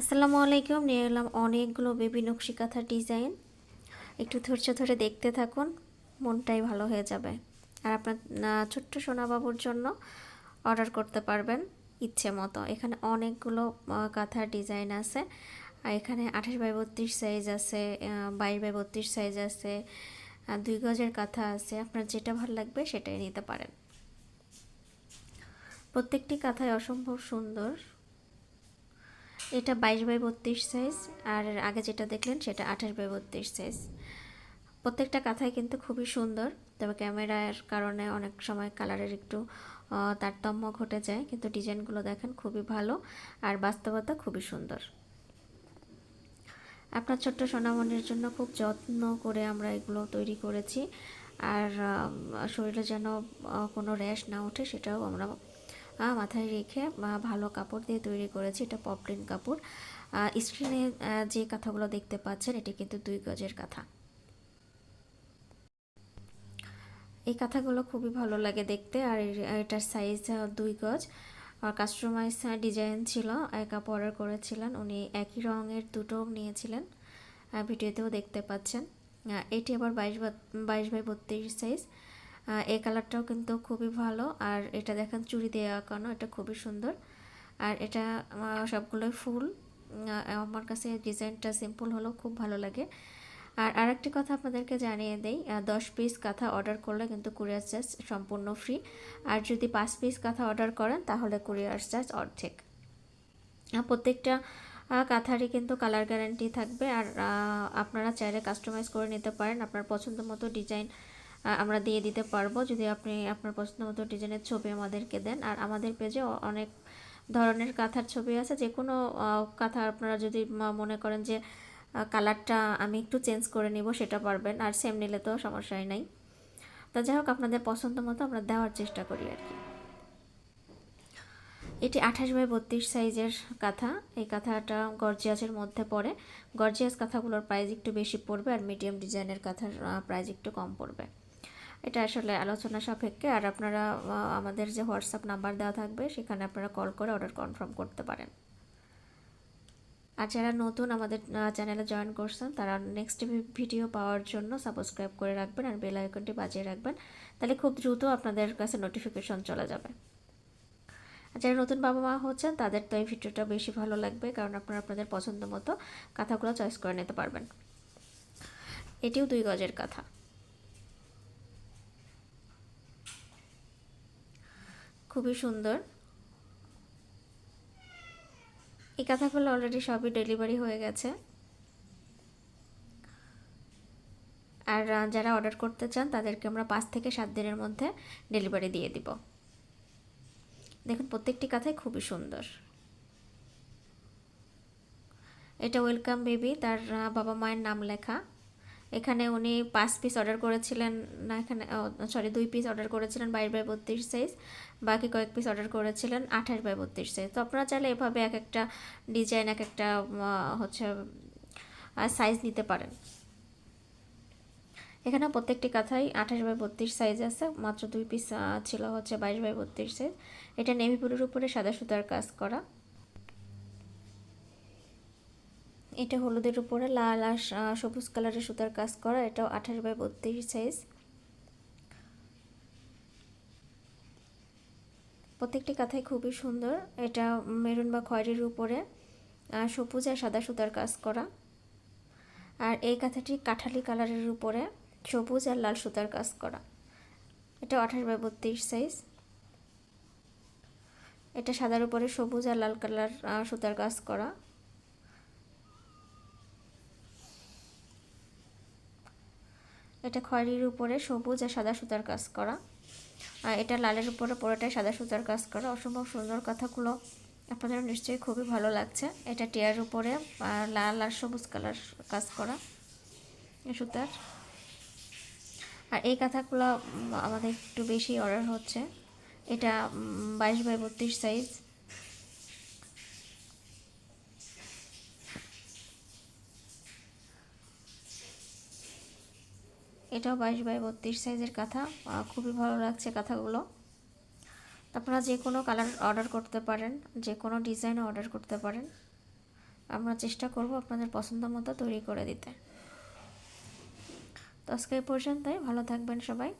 আসসালামু আলাইকুম, নিয়ে এলাম অনেকগুলো বেবি নকশি কাঁথার ডিজাইন। একটু ধৈর্য ধরে দেখতে থাকুন, মনটাই ভালো হয়ে যাবে। আর আপনার ছোট্ট সোনাবাবুর জন্য অর্ডার করতে পারবেন ইচ্ছে মতো। এখানে অনেকগুলো কাঁথার ডিজাইন আছে। আর এখানে আঠাশ বাই বত্রিশ সাইজ আছে বাইশ বাই বত্রিশ সাইজ আছে দুই গজের কাঁথা আছে। আপনার যেটা ভালো লাগবে সেটাই নিতে পারেন। প্রত্যেকটি কাঁথায় অসম্ভব সুন্দর। এটা বাইশ বাই বত্রিশ সাইজ আর আগে যেটা দেখলেন সেটা আঠাশ বাই বত্রিশ সাইজ প্রত্যেকটা কাঁথাই কিন্তু খুবই সুন্দর, তবে ক্যামেরার কারণে অনেক সময় কালারের একটু তারতম্য ঘটে যায়, কিন্তু ডিজাইনগুলো দেখেন খুবই ভালো, আর বাস্তবতা খুবই সুন্দর। আপনার ছোট্ট সোনামণির জন্য খুব যত্ন করে আমরা এগুলো তৈরি করেছি, আর শরীরে যেন কোনো র্যাশ না ওঠে সেটাও আমরা মাথায় রেখে ভালো কাপড় দিয়ে তৈরি করেছি। এটা পপলিন কাপড়। স্ক্রিনে যে কাঁথাগুলো দেখতে পাচ্ছেন, এটি কিন্তু দুই গজের কাঁথা। এই কাঁথাগুলো খুবই ভালো লাগে দেখতে, আর এটার সাইজ দুই গজ। আর কাস্টমাইজ ডিজাইন ছিল, এক আপ অর্ডার করেছিলেন, উনি একই রঙের দুটো নিয়েছিলেন। ভিডিওতেও দেখতে পাচ্ছেন। এটি আবার বাইশ বাইশ বাই বত্রিশ সাইজ এই কালারটাও কিন্তু খুবই ভালো। আর এটা দেখেন চুড়ি দেওয়া আঁকানো, এটা খুবই সুন্দর। আর এটা সবগুলোই ফুল। আমার কাছে ডিজাইনটা সিম্পল হলেও খুব ভালো লাগে। আর আরেকটি কথা আপনাদেরকে জানিয়ে দেই দশ পিস কাঁথা অর্ডার করলে কিন্তু কুরিয়ার চার্জ সম্পূর্ণ ফ্রি আর যদি পাঁচ পিস কাঁথা অর্ডার করেন, তাহলে কুরিয়ার চার্জ অর্ধেক। প্রত্যেকটা কাঁথারই কিন্তু কালার গ্যারান্টি থাকবে। আর আপনারা চাইলে কাস্টমাইজ করে নিতে পারেন। আপনার পছন্দ মতো ডিজাইন আমরা দিয়ে দিতে পারব যদি আপনি আপনার পছন্দ মতো ডিজাইনের ছবি আমাদেরকে দেন। আর আমাদের পেজে অনেক ধরনের কাঁথার ছবি আছে। যে কোনো কাঁথা আপনারা যদি মনে করেন যে কালারটা আমি একটু চেঞ্জ করে নিব সেটা পারবেন। আর সেম নিলে তো সমস্যাই নাই। তো যাই হোক, আপনাদের পছন্দ মতো আমরা দেওয়ার চেষ্টা করি আর কি। এটি আঠাশ বাই বত্রিশ সাইজের কাঁথা। এই কাঁথাটা গর্জিয়াসের মধ্যে পড়ে। গর্জিয়াস কাঁথাগুলোর প্রাইস একটু বেশি পড়বে আর মিডিয়াম ডিজাইনের কাঁথার প্রাইস একটু কম পড়বে। এটা আসলে আলোচনা সাপেক্ষে। আর আপনারা আমাদের যে হোয়াটসঅ্যাপ নাম্বার দেওয়া থাকবে, সেখানে আপনারা কল করে অর্ডার কনফার্ম করতে পারেন। আর যারা নতুন আমাদের চ্যানেলে জয়েন করছেন, তারা নেক্সট ভিডিও পাওয়ার জন্য সাবস্ক্রাইব করে রাখবেন আর বেল আইকনটি বাজিয়ে রাখবেন। তাহলে খুব দ্রুত আপনাদের কাছে নোটিফিকেশন চলে যাবে। আর যারা নতুন বাবা মা হচ্ছেন, তাদের তো এই ভিডিওটা বেশি ভালো লাগবে, কারণ আপনারা আপনাদের পছন্দ মতো কাঁথাগুলো চয়েস করে নিতে পারবেন। এটিও দুই গজের কাঁথা। খুবই সুন্দর। এই কাঁথাগুলো অলরেডি সবই ডেলিভারি হয়ে গেছে। আর যারা অর্ডার করতে চান, তাদেরকে আমরা পাঁচ থেকে সাত দিনের মধ্যে ডেলিভারি দিয়ে দিব। দেখুন, প্রত্যেকটি কাঁথাই খুবই সুন্দর। এটা ওয়েলকাম বেবি তার বাবা মায়ের নাম লেখা। এখানে উনি পাঁচ পিস অর্ডার করেছিলেন, না এখানে সরি দুই পিস অর্ডার করেছিলেন বাইশ বাই বত্রিশ সাইজ বাকি কয়েক পিস অর্ডার করেছিলেন আঠাশ বাই বত্রিশ সাইজ তো আপনারা চাইলে এভাবে এক একটা ডিজাইন এক একটা হচ্ছে সাইজ নিতে পারেন। এখানে প্রত্যেকটি কাঁথাই আঠাশ বাই বত্রিশ সাইজ আছে, মাত্র দুই পিস ছিল হচ্ছে বাইশ বাই বত্রিশ সাইজ এটা নেভি ব্লুর উপরে সাদা সুতার কাজ করা। এটা হলুদের উপরে, লাল আর সবুজ কালারের সুতার কাজ করা, এটাও আঠাশ বাই বত্রিশ সাইজ প্রত্যেকটি কাঁথাই খুবই সুন্দর, এটা মেরুন বা খয়েরির উপরে সবুজ আর সাদা সুতার কাজ করা। আর এই কাঁথাটি কাঠালি কালারের উপরে, সবুজ আর লাল সুতার কাজ করা। এটা আঠাশ বাই বত্রিশ সাইজ এটা সাদার উপরে সবুজ আর লাল কালার সুতার কাজ করা। এটা খয়েরির উপরে সবুজ আর সাদা সুতার কাজ করা। আর এটা লালের উপরে পুরোটাই সাদা সুতার কাজ করা। অসম্ভব সুন্দর কথাগুলো আপনাদের নিশ্চয়ই খুবই ভালো লাগছে। এটা টিয়ার উপরে লাল আর সবুজ কালার কাজ করা সুতার। আর এই কাঁথাগুলো আমাদের একটু বেশি অর্ডার হচ্ছে। এটা বাইশ বাই বত্রিশ সাইজ এটাও বাইশ বাই বত্রিশ সাইজের কাঁথা। খুবই ভালো লাগছে কাঁথাগুলো। আপনারা যে কোনো কালার অর্ডার করতে পারেন, যে কোনো ডিজাইন অর্ডার করতে পারেন। আমরা চেষ্টা করব আপনাদের পছন্দ মতো তৈরি করে দিতে। তো আজকে এই পর্যন্তই, ভালো থাকবেন সবাই।